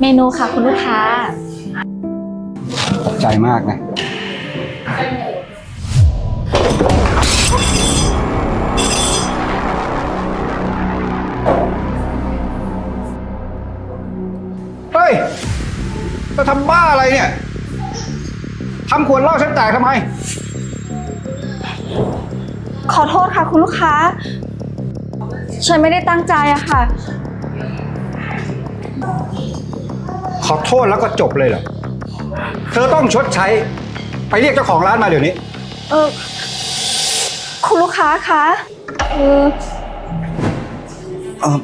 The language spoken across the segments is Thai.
เมนูค่ะคุณลูกค้าขอบใจมากนะ เฮ้ยจะทำบ้าอะไรเนี่ย ทำขวดเหล้าฉันแตกทำไม ขอโทษค่ะคุณลูกค้า ฉันไม่ได้ตั้งใจอะค่ะ ขอโทษแล้วก็จบเลยเหรอ เธอต้องชดใช้ ไปเรียกเจ้าของร้านมาเดี๋ยวนี้ เออ คุณลูกค้าคะเออเออ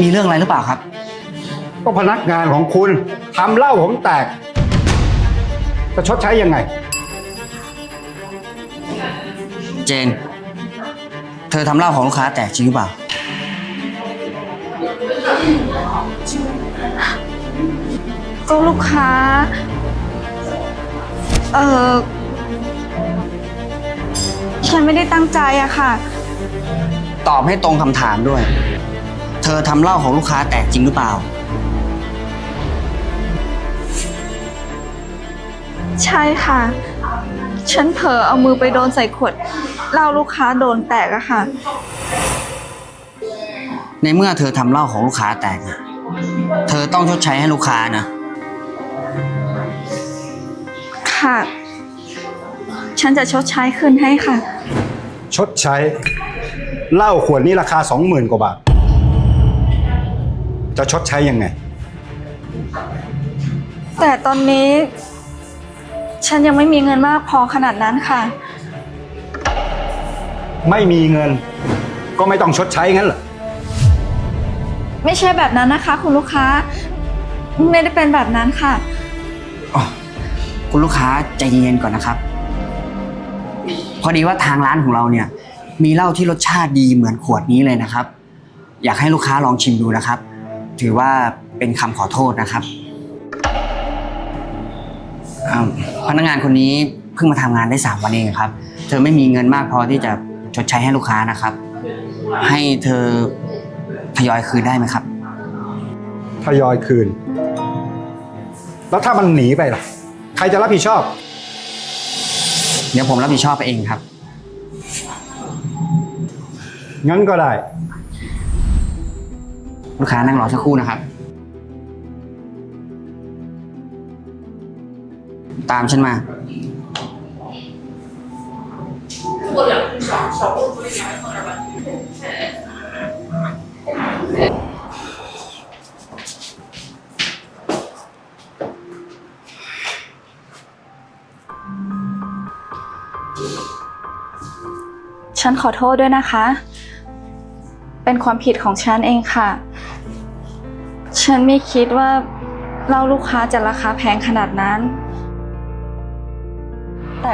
มีเรื่องอะไรหรือเปล่าครับ ก็พนักงานของคุณทำเหล้าผมแตก จะชดใช้ยังไง เจน เธอทำเหล้าของลูกค้าแตกจริงหรือเปล่า ก็ลูกค้า เออฉันไม่ได้ตั้งใจอะค่ะ ตอบให้ตรงคำถามด้วย เธอทำเหล้าของลูกค้าแตกจริงหรือเปล่า ใช่ค่ะ ฉันเผลอเอามือไปโดนใส่ขวดเหล้าลูกค้าโดนแตกอะค่ะ ในเมื่อเธอทำเหล้าของลูกค้าแตกอะเธอต้องชดใช้ให้ลูกค้านะ ค่ะ ฉันจะชดใช้คืนให้ค่ะ ชดใช้เหล้าขวดนี้ราคาสองหมื่นกว่าบาท จะชดใช้ยังไง แต่ตอนนี้ ฉันยังไม่มีเงินมากพอขนาดนั้นค่ะ ไม่มีเงิน ก็ไม่ต้องชดใช้งั้นเหรอ ไม่ใช่แบบนั้นนะคะ คุณลูกค้า ไม่ได้เป็นแบบนั้นค่ะ อ๋อ คุณลูกค้าใจเย็นๆก่อนนะครับ พอดีว่าทางร้านของเราเนี่ย มีเหล้าที่รสชาติดีเหมือนขวดนี้เลยนะครับ อยากให้ลูกค้าลองชิมดูนะครับ ถือว่าเป็นคำขอโทษนะครับอ่าพนักงานคนนี้เพิ่งมาทำงานได้สามวันเองครับ เธอไม่มีเงินมากพอที่จะชดใช้ให้ลูกค้านะครับ ให้เธอทยอยคืนได้ไหมครับ ทยอยคืน แล้วถ้ามันหนีไปล่ะ ใครจะรับผิดชอบ เดี๋ยวผมรับผิดชอบไปเองครับ งั้นก็ได้ ลูกค้านั่งรอสักครู่นะครับ ตามฉันมา ฉันขอโทษด้วยนะคะ เป็นความผิดของฉันเองค่ะ ฉันไม่คิดว่าเหล้าลูกค้าจะราคาแพงขนาดนั้น แต่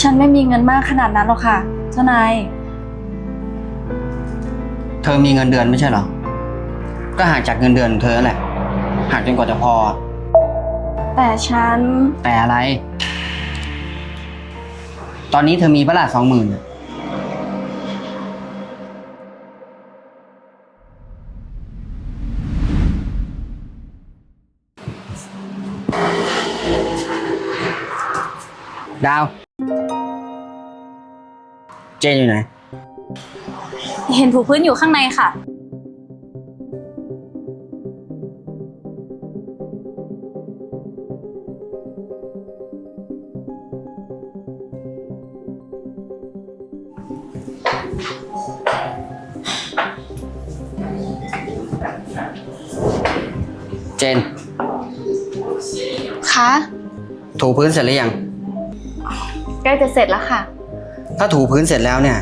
ฉันไม่มีเงินมากขนาดนั้นหรอกค่ะ เจ้านาย เธอมีเงินเดือนไม่ใช่เหรอ ก็หักจากเงินเดือนของเธอแหละ หักจนกว่าจะพอ แต่ฉัน แต่อะไร ตอนนี้เธอมีประหลาดสองหมื่น ดาว เจนอยู่ไหน เห็นถูพื้นอยู่ข้างในค่ะ เจน คะ ถูพื้นเสร็จหรือยัง ใกล้จะเสร็จแล้วค่ะ ถ้าถูพื้นเสร็จแล้วเนี่ย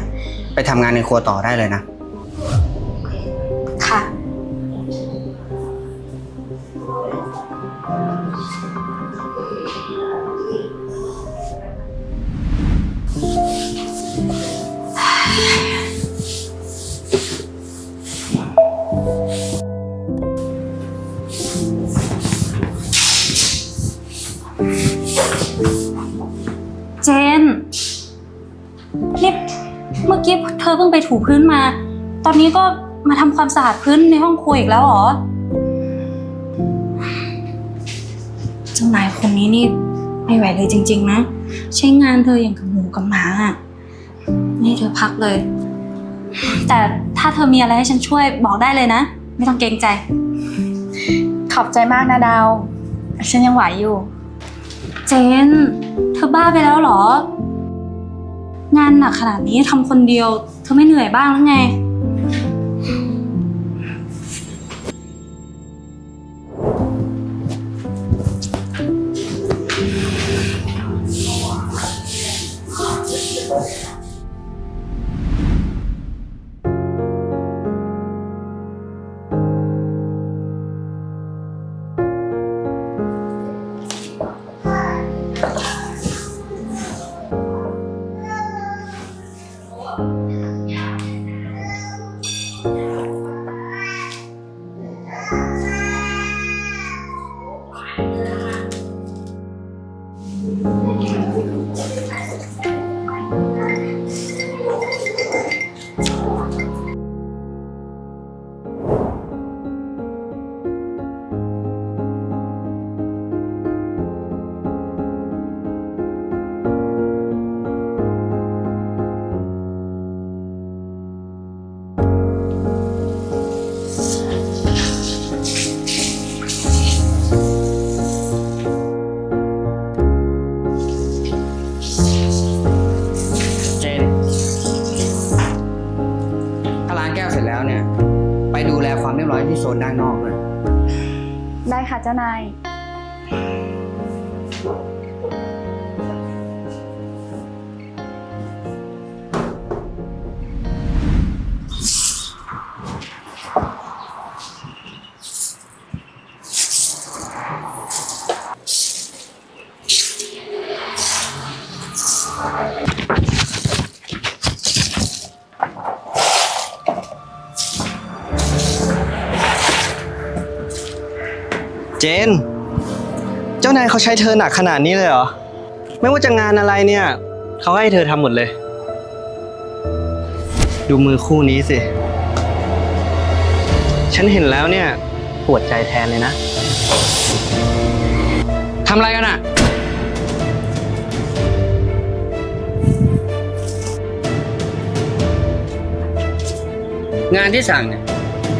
ไปทำงานในครัวต่อได้เลยนะค่ะ กี้เธอเพิ่งไปถูพื้นมา ตอนนี้ก็มาทำความสะอาดพื้นในห้องครัวอีกแล้วเหรอเจ้านายคนนี้นี่ไม่ไหวเลยจริง ๆ นะ ใช้งานเธออย่างกับหมูกับหมาอะนี่เธอพักเลย แต่ถ้าเธอมีอะไรให้ฉันช่วยบอกได้เลยนะ ไม่ต้องเกรงใจ ขอบใจมากนะดาว ฉันยังไหวอยู่ เจน เธอบ้าไปแล้วเหรอ งานหนักขนาดนี้ทำคนเดียว เธอไม่เหนื่อยบ้างหรือไง เจ้านาย เจ้านายเขาใช้เธอหนักขนาดนี้เลยเหรอ ไม่ว่าจะงานอะไรเนี่ย เขาให้เธอทำหมดเลย ดูมือคู่นี้สิ ฉันเห็นแล้วเนี่ยปวดใจแทนเลยนะ ทำอะไรกันอะงานที่สั่งเนี่ย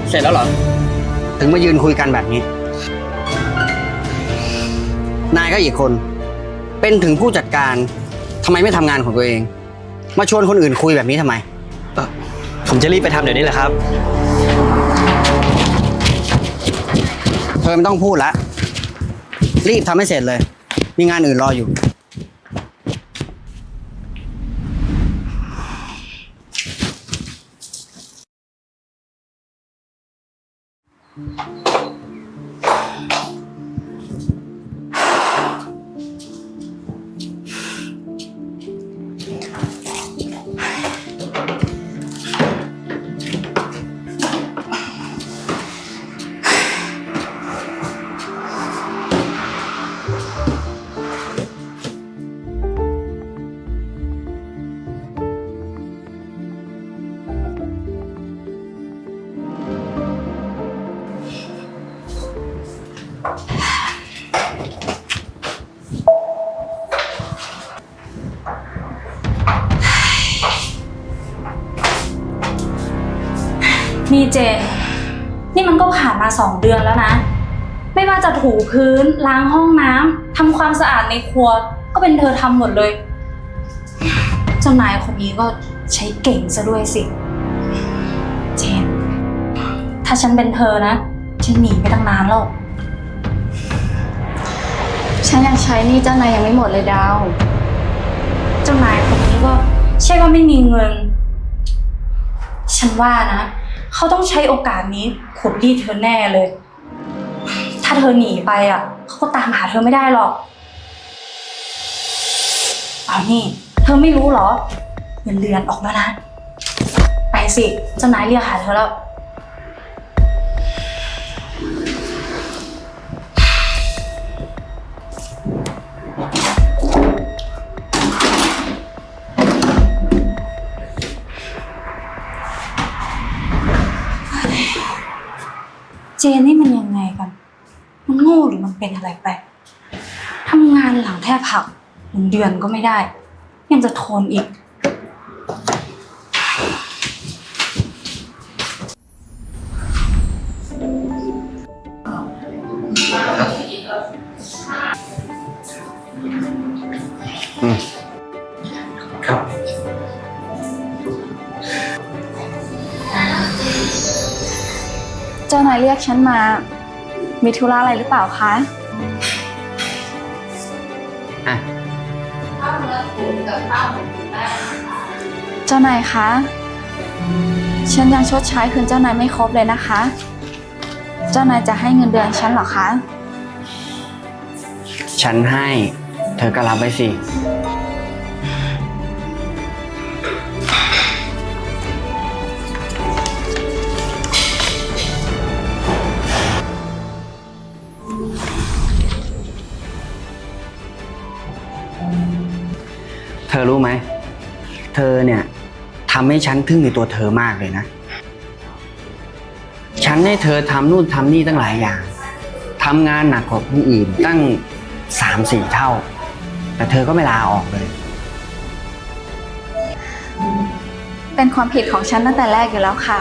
เสร็จแล้วเหรอ ถึงมายืนคุยกันแบบนี้ นายก็อีกคน เป็นถึงผู้จัดการทำไมไม่ทำงานของตัวเอง มาชวนคนอื่นคุยแบบนี้ทำไมผมจะรีบไปทำเดี๋ยวนี้แหละครับ เธอไม่ต้องพูดละ รีบทำให้เสร็จเลย มีงานอื่นรออยู่ นี่เจนนี่มันก็ผ่านมาสองเดือนแล้วนะ ไม่ว่าจะถูพื้นล้างห้องน้ำทำความสะอาดในครัว ก็เป็นเธอทำหมดเลย เจ้านายคนนี้ก็ใช้เก่งซะด้วยสิ เจน ถ้าฉันเป็นเธอนะ ฉันหนีไปตั้งนานแล้ว ฉันยังใช้หนี่เจ้านายยังไม่หมดเลยดาว เจ้านายคนนี้ก็ใช่ว่าไม่มีเงิน ฉันว่านะ เขาต้องใช้โอกาสนี้ขุดรีดเธอแน่เลย ถ้าเธอหนีไปอะเขาก็ตามหาเธอไม่ได้หรอกเอานี่ เธอไม่รู้เหรอเงินเดือนออกแล้วนะ ไปสิเจ้านายเรียกหาเธอแล้ว เจนนี่มันยังไงกัน มันโง่หรือมันเป็นอะไรไปทำงานหลังแทบหักเงินเดือนก็ไม่ได้ ยังจะทนอีกครั เจ้านายเรียกฉันมา มีธุระอะไรหรือเปล่าคะ อะ เจ้านายคะ ฉันยังชดใช้คืนเจ้านายไม่ครบเลยนะคะ เจ้านายจะให้เงินเดือนฉันเหรอคะ ฉันให้ เธอก็รับไว้สิ ธอรู้ไหม เธอเนี่ยทำให้ฉันทึ่งในตัวเธอมากเลยนะ ฉันให้เธอทำนู่นทำนี่ตั้งหลายอย่างทำงานหนักกว่าผู้อื่นตั้งสามสี่เท่า แต่เธอก็ไม่ลาออกเลย เป็นความผิดของฉันตั้งแต่แรกอยู่แล้วค่ะ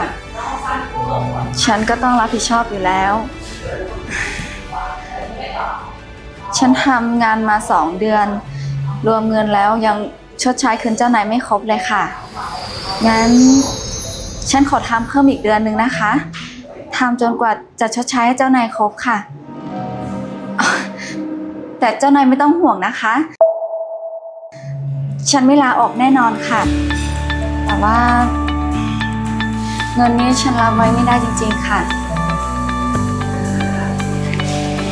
ฉันก็ต้องรับผิดชอบอยู่แล้ว ฉันทำงานมาสองเดือน รวมเงินแล้วยัง ชดใช้คืนเจ้านายไม่ครบเลยค่ะ งั้นฉันขอทำเพิ่มอีกเดือนหนึ่งนะคะทำจนกว่าจะชดใช้ให้เจ้านายครบค่ะ แต่เจ้านายไม่ต้องห่วงนะคะ ฉันไม่ลาออกแน่นอนค่ะ แต่ว่าเงินนี้ฉันรับไว้ไม่ได้จริง ๆ ค่ะ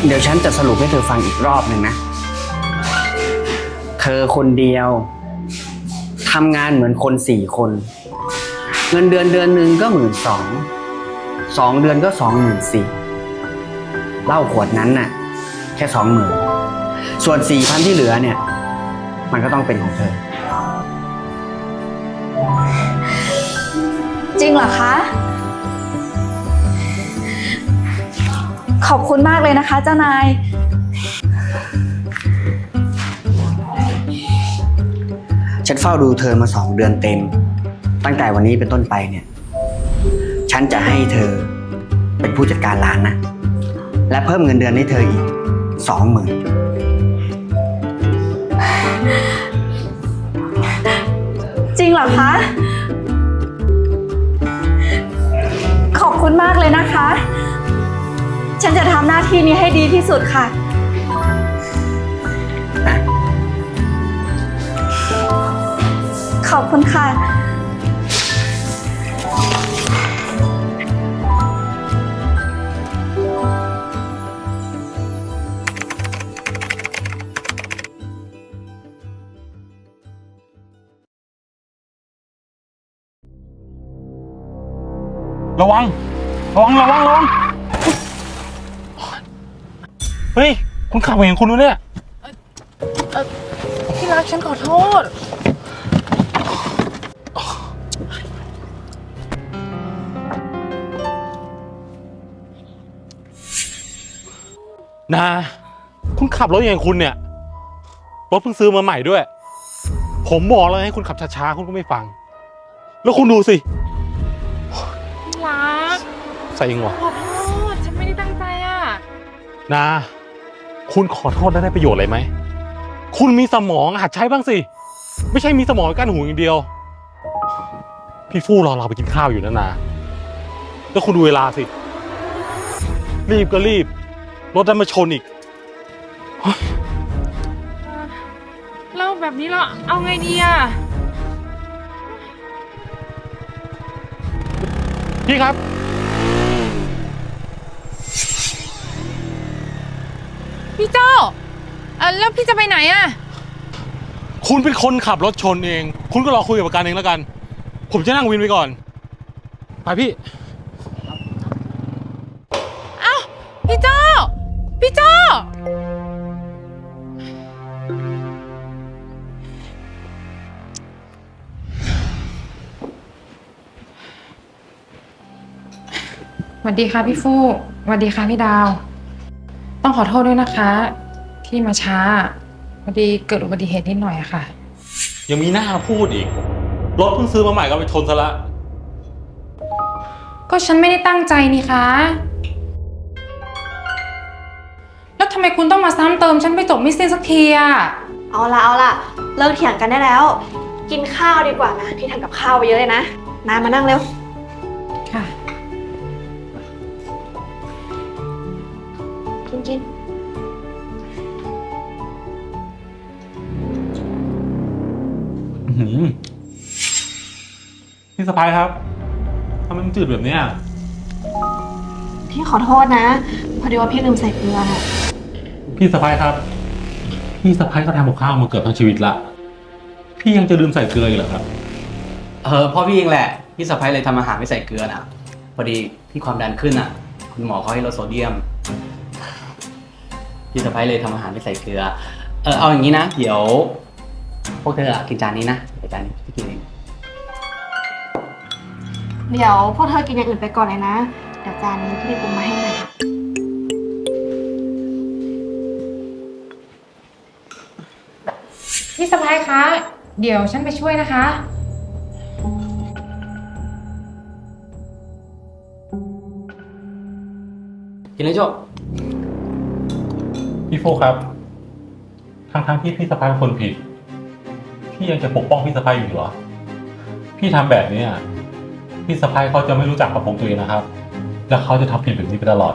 เดี๋ยวฉันจะสรุปให้เธอฟังอีกรอบหนึ่งนะ เธอคนเดียว ทำงานเหมือนคนสี่คน เงินเดือนเดือนหนึ่งก็หมื่นสองสองเดือนก็สองหมื่นสี่เหล้าขวดนั้นน่ะ แค่สองหมื่นส่วนสี่พันที่เหลือเนี่ย มันก็ต้องเป็นของเธอ จริงเหรอคะ ขอบคุณมากเลยนะคะเจ้านาย ฉันเฝ้าดูเธอมาสองเดือนเต็ม ตั้งแต่วันนี้เป็นต้นไปเนี่ย ฉันจะให้เธอเป็นผู้จัดการร้านนะ และเพิ่มเงินเดือนให้เธออีกสองหมื่นจริงเหรอคะ ขอบคุณมากเลยนะคะ ฉันจะทำหน้าที่นี้ให้ดีที่สุดค่ะ อบคุณค่ะ ระวัง ระวัง ระวัง ระวัง เฮ้ย คุณขับเห็นคุณดูเนี่ย ที่รักฉันขอโทษ นาคุณขับรถอย่างคุณเนี่ย รถเพิ่งซื้อมาใหม่ด้วย ผมบอกแล้วให้คุณขับช้าๆ คุณก็ไม่ฟัง แล้วคุณดูสิที่รักใส่หัวขอโทษฉันไม่ได้ตั้งใจอะนาคุณขอโทษแล้วได้ประโยชน์อะไรไหม คุณมีสมองหัดใช้บ้างสิ ไม่ใช่มีสมองกั้นหูอย่างเดียว พี่ฟู่รอเราไปกินข้าวอยู่นะนาแล้วคุณดูเวลาสิ รีบก็รีบ รถดันมาชนอีก แล้วแบบนี้เราเอาไงดีอะพี่ครับ พี่โจ้เอ่อแล้วพี่จะไปไหนอะคุณเป็นคนขับรถชนเอง คุณก็รอคุยกับประกันเองแล้วกัน ผมจะนั่งวินไปก่อน ไปพี่ วัสดีค่ะพี่ฟูสวัสดีค่ะพี่ดาว ต้องขอโทษด้วยนะคะที่ที่มาช้าพอดีเกิดอุบัติเหตุนิดหน่อยอะค่ะ ยังมีหน้าพูดอีก รถเพิ่งซื้อมาใหม่ก็ไปชนซะละ ก็ฉันไม่ได้ตั้งใจนี่คะแล้วทำไมคุณต้องมาซ้ำเติมฉันไปจบไม่สิ้นสักทีอะเอาละเอาละเลิกเถียงกันได้แล้ว กินข้าวดีกว่านะพี่ทำกับข้าวไปเยอะเลยนะนามานั่งเร็ว กินกินอื้อหือพี่สะพายครับทำไมมันจืดแบบเนี้ยพี่ขอโทษนะ พอดีว่าพี่ลืมใส่เกลือน่ะพี่สะพายครับ พี่สะพายก็ทำกับข้าวมาเกือบทั้งชีวิตละพี่ยังจะลืมใส่เกลืออีกเหรอครับ เออพ่อพี่เองแหละ พี่สะพ้ายเลยทำอาหารไม่ใส่เกลือนะพอดีพี่ความดันขึ้นอะ คุณหมอเขาให้ลดโซเดียม พี่สะพ้ายเลยทำอาหารไม่ใส่เกลือ เออเอาอย่างนี้นะ เดี๋ยว พวกเธออะกินจานนี้นะเดี๋ยวจานนี้พี่กินเอง เดี๋ยวพวกเธอกินอย่างอื่นไปก่อนเลยนะ เดี๋ยวจานนี้พี่ปรุงมาให้ใหม่พี่สะพ้ายคะ เดี๋ยวฉันไปช่วยนะคะ กินเลยโจบ พี่โฟครับ ทั้งทั้งๆที่พี่สะพายเป็นคนผิด พี่ยังจะปกป้องพี่สะพายอยู่เหรอ พี่ทำแบบเนี้ยพี่สะพายเขาจะไม่รู้จักกับผมตัวเองนะครับ แล้วเขาจะทำผิดแบบนี้ไปตลอด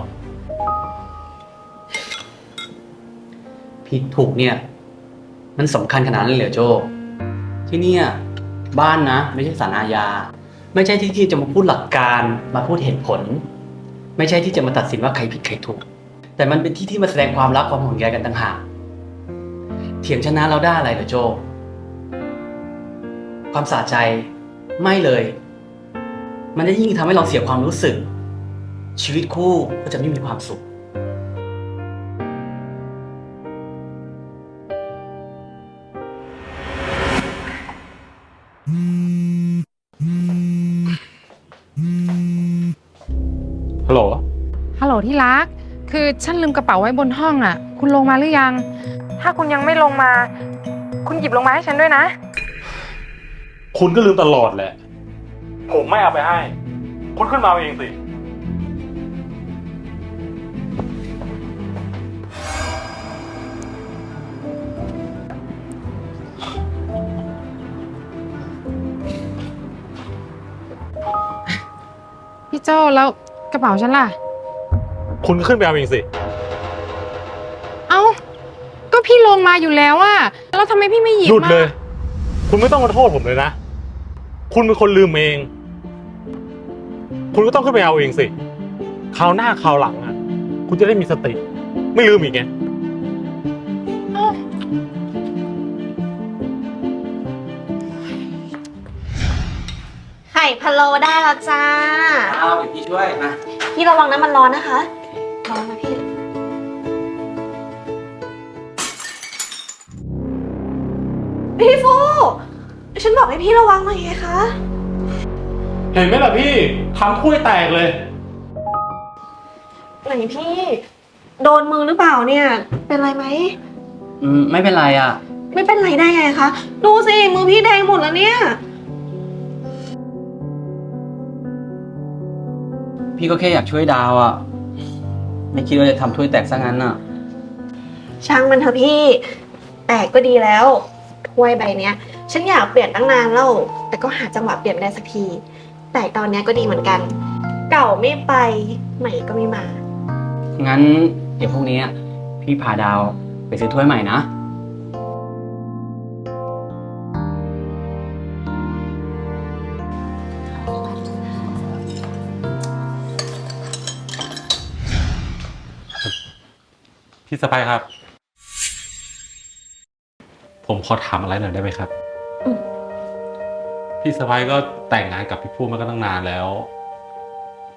ผิดถูกเนี่ย มันสำคัญขนาดนั้นเลยเหรอโจ ที่เนี่ยบ้านนะ ไม่ใช่ศาลอาญา ไม่ใช่ที่ที่จะมาพูดหลักการมาพูดเหตุผล ไม่ใช่ที่จะมาตัดสินว่าใครผิดใครถูก แต่มันเป็นที่ที่มาแสดงความรักความห่วงใยกันต่างหากเถียงชนะเราได้อะไรเหรอโจ ความสะใจไม่เลย มันจะยิ่งทำให้เราเสียความรู้สึก ชีวิตคู่ก็จะไม่มีความสุข ฮัลโหลฮัลโหลที่รัก คือฉันลืมกระเป๋าไว้บนห้องอะ คุณลงมาหรือยัง ถ้าคุณยังไม่ลงมา คุณหยิบลงมาให้ฉันด้วยนะ คุณก็ลืมตลอดแหละ ผมไม่เอาไปให้ คุณขึ้นมาเอาเองสิ พี่โจแล้วกระเป๋าฉันล่ะ คุณก็ขึ้นไปเอาเองสิ เอ้า ก็พี่ลงมาอยู่แล้วอะแล้วทำไมพี่ไม่หยิบหยุดมาเลย คุณไม่ต้องมาโทษผมเลยนะ คุณเป็นคนลืมเอง คุณก็ต้องขึ้นไปเอาเองสิ คราวหน้าคราวหลังอะ คุณจะได้มีสติ ไม่ลืมอีกไงไข่พะโล้ได้แล้วจ้า เอาเดี๋ยวพี่ช่วยมาพี่ระวังนะมันร้อนนะคะ พี่ฟูฉันบอกให้พี่ระวังหน่อยไงคะ เห็นไหมล่ะพี่ทำถ้วยแตกเลย ไหนพี่ โดนมือหรือเปล่าเนี่ย เป็นไรไหม อืมไม่เป็นไรอะ ไม่เป็นไรได้ไงคะ ดูสิ มือพี่แดงหมดแล้วเนี่ย พี่ก็แค่อยากช่วยดาวอะ ไม่คิดว่าจะทำถ้วยแตกซะงั้นอะ ช่างมันเถอะพี่ แตกก็ดีแล้ว ถ้วยใบเนี้ย ฉันอยากเปลี่ยนตั้งนานแล้ว แต่ก็หาจังหวะเปลี่ยนไม่ได้สักที แตกตอนเนี้ยก็ดีเหมือนกัน เก่าไม่ไป ใหม่ก็ไม่มา งั้นเดี๋ยวพรุ่งนี้อะพี่พาดาวไปซื้อถ้วยใหม่นะ พี่สะพายครับ ผมขอถามอะไรหน่อยได้ไหมครับ อืม พี่สะพายก็แต่งงานกับพี่พูมาก็ตั้งนานแล้ว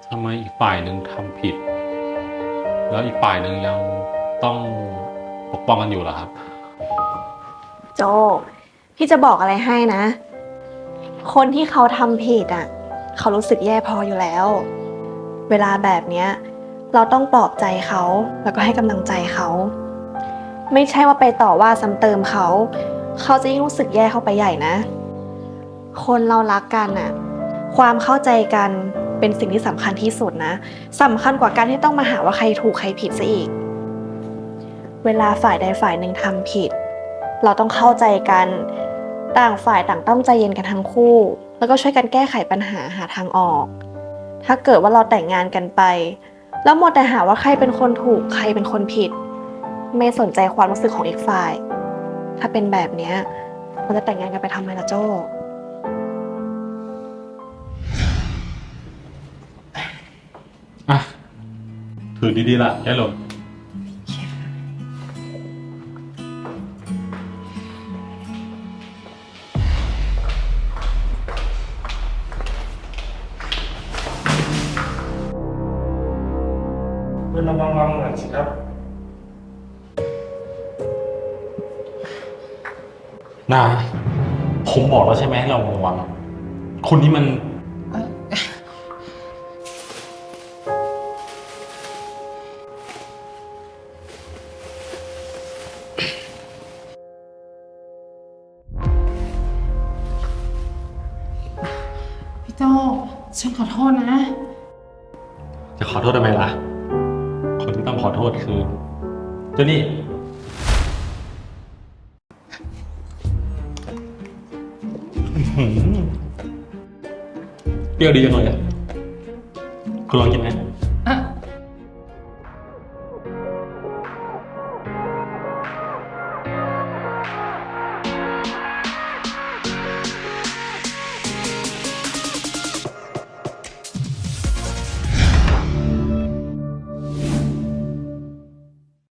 ทำไมอีกฝ่ายหนึ่งทำผิด แล้วอีกฝ่ายหนึ่งยังต้องปกป้องกันอยู่เหรอครับ โจพี่จะบอกอะไรให้นะ คนที่เขาทำผิดอะ เขารู้สึกแย่พออยู่แล้ว เวลาแบบเนี้ย เราต้องปลอบใจเขาแล้วก็ให้กำลังใจเขา ไม่ใช่ว่าไปต่อว่าซ้ำเติมเขา เขาจะยิ่งรู้สึกแย่เข้าไปใหญ่นะ คนเรารักกันน่ะความเข้าใจกันเป็นสิ่งที่สำคัญที่สุดนะสำคัญกว่าการที่ต้องมาหาว่าใครถูกใครผิดซะอีก เวลาฝ่ายใดฝ่ายหนึ่งทำผิด เราต้องเข้าใจกัน ต่างฝ่ายต่างต้องใจเย็นกันทั้งคู่ แล้วก็ช่วยกันแก้ไขปัญหาหาทางออก ถ้าเกิดว่าเราแต่งงานกันไป แล้วหมดแต่หาว่าใครเป็นคนถูกใครเป็นคนผิด ไม่สนใจความรู้สึกของอีกฝ่าย ถ้าเป็นแบบเนี้ยเราจะแต่งงานกันไปทำไมล่ะโจ้ อะ ถือดีๆล่ะยายหลง คุณนี่มัน พี่โจฉันขอโทษนะ จะขอโทษทำไมล่ะ คนที่ต้องขอโทษคือเจ้านี่ หือเ